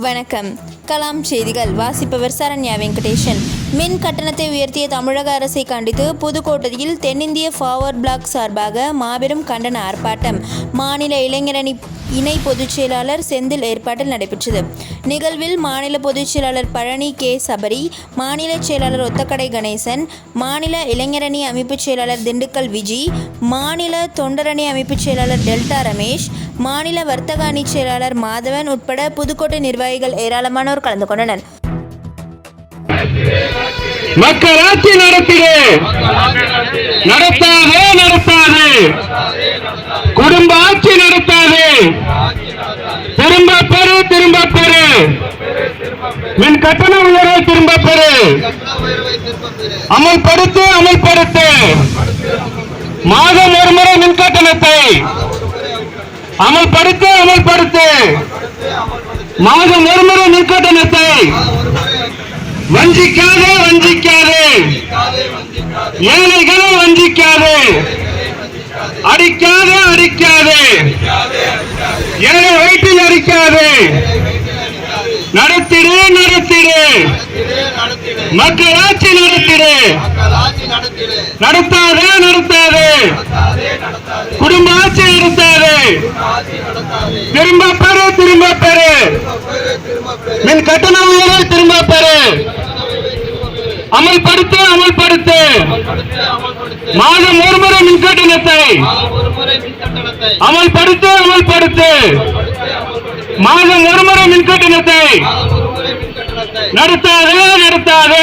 வணக்கம். கலாம் செய்திகள். வாசிப்பவர் சரண்யா வெங்கடேஷன். மின் கட்டணத்தை உயர்த்திய தமிழக அரசை கண்டித்து புதுக்கோட்டையில் தென்னிந்திய ஃபார்வர்ட் பிளாக் சார்பாக மாபெரும் கண்டன ஆர்ப்பாட்டம். மாநில இளைஞரணி இணை பொதுச் செயலாளர் செந்தில் ஏற்பாட்டில் நடைபெற்றது. நிகழ்வில் மாநில பொதுச் செயலாளர் பழனி கே. சபரி மாநில செயலாளர் ஒத்தக்கடை கணேசன் மாநில இளைஞரணி அமைப்புச் செயலாளர் திண்டுக்கல் விஜி மாநில தொண்டரணி அமைப்புச் செயலாளர் டெல்டா ரமேஷ் மாநில வர்த்தக அணி செயலாளர் மாதவன் உட்பட புதுக்கோட்டை நிர்வாகிகள் ஏராளமானோர் கலந்து கொண்டனர். மக்களாட்சி நடத்திடு நடத்தாதே நடத்தாது குடும்ப ஆட்சி நடத்தாது திரும்ப பெறு திரும்ப பெறு. மின் கட்டண உயர்வை திரும்ப பெறு. அமல்படுத்து அமல்படுத்து. மாதம் ஒரு முறை மின் கட்டணத்தை. அமல்படுத்து அமல்படுத்து. மாதம் ஒரு முறை மின் கட்டணத்தை. வஞ்சிக்காதே வஞ்சிக்காதே. ஏழைகளை அடிக்காதே அடிக்காதே. ஏழை வயிற்றில் அடிக்காதே. நடத்திடு நடத்திடு. மக்கள் ஆட்சி நடத்திடு. நடத்தாதே நடத்தாதே. குடும்ப ஆட்சி நடத்தாதே. திரும்ப பெறு திரும்ப பெறு. மின் கட்டண உயர்வை திரும்ப பெறு. அமல்படுத்து அமல்படுத்து. மாதம் ஒரு முறை மின் கட்டணத்தை அமல்படுத்து அமல்படுத்து. மாதம் ஒரு முறை மின் கட்டணத்தை நடத்தாதே நடத்தாதே.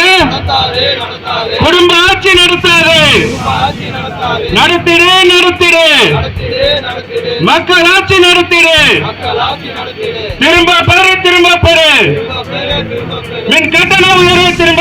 குடும்ப ஆட்சி நடத்தாதே. நடத்திடு நடத்திடு. மக்கள் ஆட்சி நடத்திடு. திரும்ப பெறு திரும்ப பெறு. மின் கட்டண உயர்வை திரும்ப